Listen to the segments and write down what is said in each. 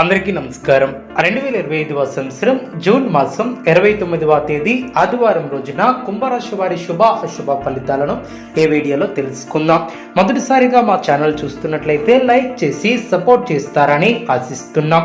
అందరికీ నమస్కారం. రెండు వేల ఇరవై ఐదవ సంవత్సరం జూన్ మాసం ఇరవై తొమ్మిదవ తేదీ ఆదివారం రోజున కుంభరాశి వారి శుభ అశుభ ఫలితాలను ఈ వీడియోలో తెలుసుకుందాం. మొదటిసారిగా మా ఛానల్ చూస్తున్నట్లయితే లైక్ చేసి సపోర్ట్ చేస్తారని ఆశిస్తున్నాం.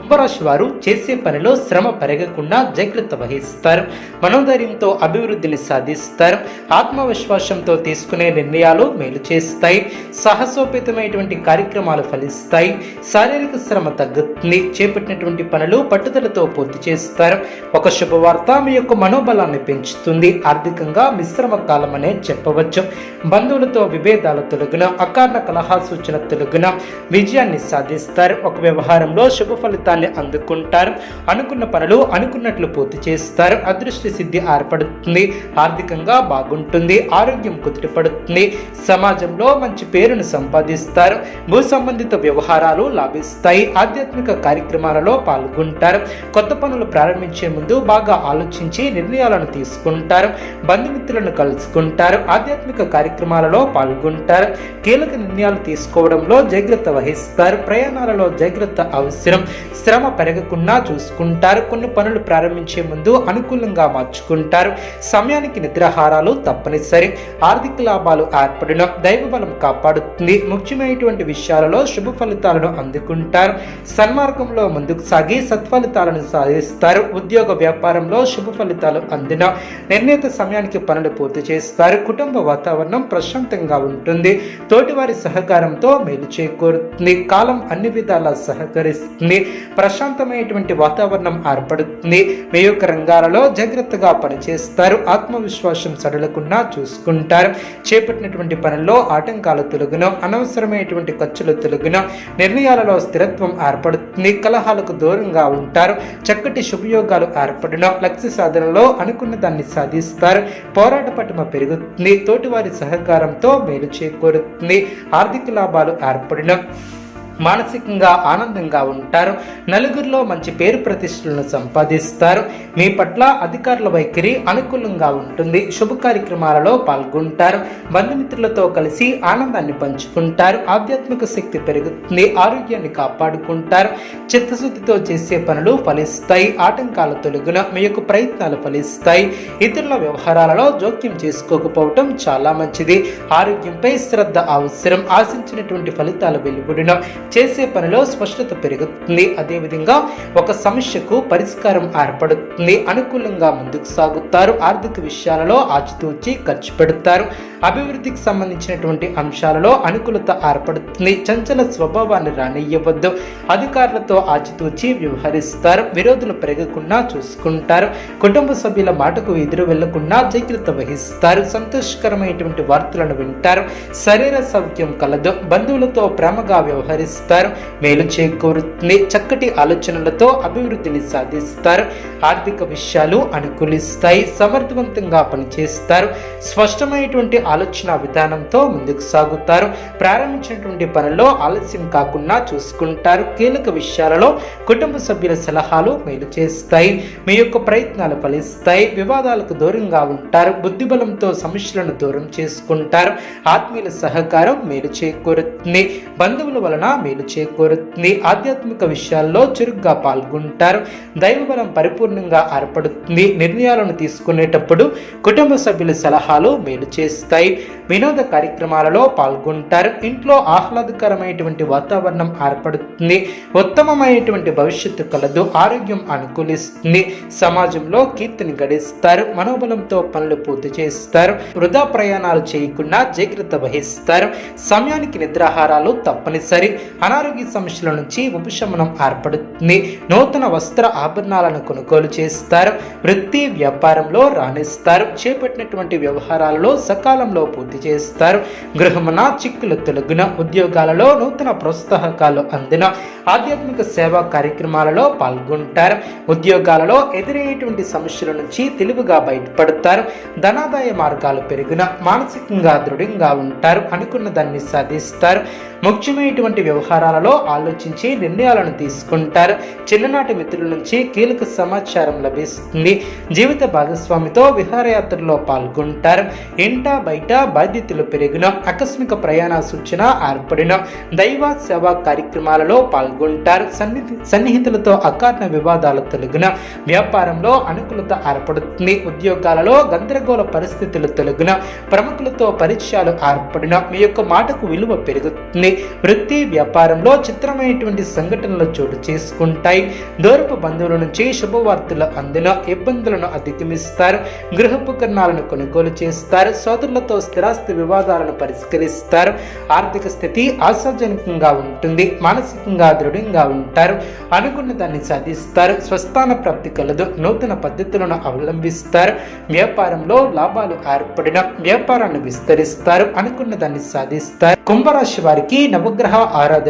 కుంభరాశి వారు చేసే పనిలో శ్రమ పెరగకుండా జాగ్రత్త వహిస్తారు. మనోధైర్యంతో అభివృద్ధిని సాధిస్తారు. ఆత్మవిశ్వాసంతో తీసుకునే నిర్ణయాలు మేలు చేస్తాయి. సాహసోపేతమైనటువంటి కార్యక్రమాలు ఫలిస్తాయి. శారీరక శ్రమ తగ్గుతుంది. చేపట్టినటువంటి పనులు పట్టుదలతో పూర్తి చేస్తారు. ఒక శుభవార్త మీ యొక్క మనోబలాన్ని పెంచుతుంది. ఆర్థికంగా మిశ్రమ కాలం అనే చెప్పవచ్చు. బంధువులతో విభేదాల తొలగిన అకారణ కలహా సూచన తొలగిన విజయాన్ని సాధిస్తారు. ఒక వ్యవహారంలో శుభ ఫలితాన్ని అందుకుంటారు. అనుకున్న పనులు అనుకున్నట్లు పూర్తి చేస్తారు. అదృష్ట సిద్ధి ఏర్పడుతుంది. ఆర్థికంగా బాగుంటుంది. ఆరోగ్యం కుదుటపడుతుంది. సమాజంలో మంచి పేరును సంపాదిస్తారు. భూ సంబంధిత వ్యవహారాలు లాభిస్తాయి. ఆధ్యాత్మిక కార్యక్రమాలలో పాల్గొంటారు. కొత్త పనులు ప్రారంభించే ముందు బాగా ఆలోచించి నిర్ణయాలను తీసుకుంటారు. బంధుమిత్రులను కలుసుకుంటారు. ఆధ్యాత్మిక కార్యక్రమాలలో పాల్గొంటారు. కీలక నిర్ణయాలు తీసుకోవడంలో జాగ్రత్త వహిస్తారు. ప్రయాణాలలో జాగ్రత్త అవసరం. శ్రమ పెరగకుండా చూసుకుంటారు. కొన్ని పనులు ప్రారంభించే ముందు అనుకూలంగా మార్చుకుంటారు. సమయానికి నిద్రాహారాలు తప్పనిసరి. ఆర్థిక లాభాలు ఏర్పడిన దైవ బలం కాపాడుతుంది. ముఖ్యమైనటువంటి విషయాలలో శుభ ఫలితాలను అందుకుంటారు. సన్మార్గంలో ముందుకు సాగి సత్ఫలితాలను సాధిస్తారు. ఉద్యోగ వ్యాపారంలో శుభ ఫలితాలు అందిన నిర్ణీత సమయానికి పనులు పూర్తి చేస్తారు. కుటుంబ వాతావరణం ప్రశాంతంగా ఉంటుంది. తోటివారి సహకారంతో మేలు చేకూరుతుంది. కాలం అన్ని విధాలా సహకరిస్తుంది. ప్రశాంతమైనటువంటి వాతావరణం ఏర్పడుతుంది. మీ యొక్క రంగాలలో జాగ్రత్తగా పనిచేస్తారు. ఆత్మవిశ్వాసం సడలకుండా చూసుకుంటారు. చేపట్టినటువంటి పనుల్లో ఆటంకాలు తొలగిన అనవసరమైనటువంటి ఖర్చులు తొలగిన నిర్ణయాలలో స్థిరత్వం ఏర్పడుతుంది. కలహాలకు దూరంగా ఉంటారు. చక్కటి శుభయోగాలు ఏర్పడిన. లక్ష్య సాధనలో అనుకున్న దాన్ని సాధిస్తారు. పోరాట పటిమ పెరుగుతుంది. తోటివారి సహకారంతో మేలు చేకూరుతుంది. ఆర్థిక లాభాలు ఏర్పడిన. మానసికంగా ఆనందంగా ఉంటారు. నలుగురిలో మంచి పేరు ప్రతిష్టలను సంపాదిస్తారు. మీ పట్ల అధికారుల వైఖరి అనుకూలంగా ఉంటుంది. శుభ కార్యక్రమాలలో పాల్గొంటారు. బంధుమిత్రులతో కలిసి ఆనందాన్ని పంచుకుంటారు. ఆధ్యాత్మిక శక్తి పెరుగుతుంది. ఆరోగ్యాన్ని కాపాడుకుంటారు. చిత్తశుద్ధితో చేసే పనులు ఫలిస్తాయి. ఆటంకాల తొలగిన మీ యొక్క ప్రయత్నాలు ఫలిస్తాయి. ఇతరుల వ్యవహారాలలో జోక్యం చేసుకోకపోవటం చాలా మంచిది. ఆరోగ్యంపై శ్రద్ధ అవసరం. ఆశించినటువంటి ఫలితాలు వెలువడిన. చేసే పనిలో స్పష్టత పెరుగుతుంది. అదేవిధంగా ఒక సమస్యకు పరిష్కారం ఏర్పడుతుంది. అనుకూలంగా ముందుకు సాగుతారు. ఆర్థిక విషయాలలో ఆచితూచి ఖర్చు పెడతారు. అభివృద్ధికి సంబంధించినటువంటి అంశాలలో అనుకూలత ఏర్పడుతుంది. చంచల స్వభావాన్ని రానియ్యవద్దు. అధికారులతో ఆచితూచి వ్యవహరిస్తారు. విరోధులు పెరగకుండా చూసుకుంటారు. కుటుంబ సభ్యుల మాటకు ఎదురు వెళ్ళకుండా జాగ్రత్త వహిస్తారు. సంతోషకరమైనటువంటి వార్తలను వింటారు. శరీర సౌఖ్యం కలదు. బంధువులతో ప్రేమగా వ్యవహరిస్తారు. మేలు చేకూరుతుంది చక్కటి ఆలోచనలతో అభివృద్ధిని సాధిస్తారు. ఆర్థిక విషయాలు అనుకూలిస్తాయి. సమర్థవంతంగా పనిచేస్తారు. స్పష్టమైనటువంటి ఆలోచన విధానంతో ముందుకు సాగుతారు. ప్రారంభించినటువంటి పనుల్లో ఆలస్యం కాకుండా చూసుకుంటారు. కీలక విషయాలలో కుటుంబ సభ్యుల సలహాలు మేలు చేస్తాయి. మీ యొక్క ప్రయత్నాలు ఫలిస్తాయి. వివాదాలకు దూరంగా ఉంటారు. బుద్ధిబలంతో సమస్యలను దూరం చేసుకుంటారు. ఆత్మీయుల సహకారం మేలు చేకూరుతుంది. బంధువుల వలన మేలు చేకూరుతుంది. ఆధ్యాత్మిక విషయాల్లో చురుగ్గా పాల్గొంటారు. దైవబలం పరిపూర్ణంగా ఏర్పడుతుంది. నిర్ణయాలను తీసుకునేటప్పుడు కుటుంబ సభ్యుల సలహాలు మేలు చేస్తాయి. వినోద కార్యక్రమాలలో పాల్గొంటారు. ఇంట్లో ఆహ్లాదకరమైనటువంటి వాతావరణం ఏర్పడుతుంది. ఉత్తమమైనటువంటి భవిష్యత్తు కలదు. ఆరోగ్యం అనుకూలిస్తుంది. సమాజంలో కీర్తిని గడిస్తారు. మనోబలంతో పనులు పూర్తి చేస్తారు. వృధా ప్రయాణాలు చేయకుండా జాగ్రత్త వహిస్తారు. సమయానికి నిద్రాహారాలు తప్పనిసరి. అనారోగ్య సమస్యల నుంచి ఉపశమనం ఏర్పడుతుంది. నూతన వస్త్ర ఆభరణాలను కొనుగోలు చేస్తారు. వృత్తి వ్యాపారంలో రాణిస్తారు. చేపట్టినటువంటి వ్యవహారాలలో సకాలంలో పూర్తి చేస్తారు. గృహమున చిక్కులు తొలగిన ఉద్యోగాలలో నూతన ప్రోత్సాహకాలు అందిన ఆధ్యాత్మిక సేవా కార్యక్రమాలలో పాల్గొంటారు. ఉద్యోగాలలో ఎదురయ్యేటువంటి సమస్యల నుంచి తెలివిగా బయటపడతారు. ధనాదాయ మార్గాలు పెరిగిన మానసికంగా దృఢంగా ఉంటారు. అనుకున్న దాన్ని సాధిస్తారు. ముఖ్యమైనటువంటి వ్యవహారాలలో ఆలోచించి నిర్ణయాలను తీసుకుంటారు. చిన్ననాటి మిత్రుల నుంచి కీలక సమాచారం లభిస్తుంది. జీవిత భాగస్వామితో విహారయాత్రలో పాల్గొంటారు. ఇంట బయట బాధ్యతలు పెరిగిన ఆకస్మిక ప్రయాణ సూచన ఏర్పడిన దైవ సేవా కార్యక్రమాలలో పాల్గొంటారు. సన్నిధి సన్నిహితులతో అకారణ వివాదాలు తొలగిన వ్యాపారంలో అనుకూలత ఏర్పడుతుంది. ఉద్యోగాలలో గందరగోళ పరిస్థితులు తొలగిన ప్రముఖులతో పరిచయాలు ఏర్పడిన మీ యొక్క మాటకు విలువ పెరుగుతుంది. వృత్తి వ్యాపారంలో చిత్రమైనటువంటి సంఘటనలు చోటు చేసుకుంటాయి. దూరపు బంధువుల నుంచి శుభవార్తలు అందిన ఇబ్బందులను అధిగమిస్తారు. గృహోపకరణాలను కొనుగోలు చేస్తారు. సోదరులతో స్థిరాస్తి వివాదాలను పరిష్కరిస్తారు. ఆర్థిక స్థితి ఆశాజనకంగా ఉంటుంది. మానసికంగా దృఢంగా ఉంటారు. అనుకున్న దాన్ని సాధిస్తారు. స్వస్థాన ప్రాప్తి కలదు. నూతన పద్ధతులను అవలంబిస్తారు. వ్యాపారంలో లాభాలు ఏర్పడిన వ్యాపారాన్ని విస్తరిస్తారు. అనుకున్న దాన్ని సాధిస్తారు. కుంభరాశి వారికి నవగ్రహ ఆరాధన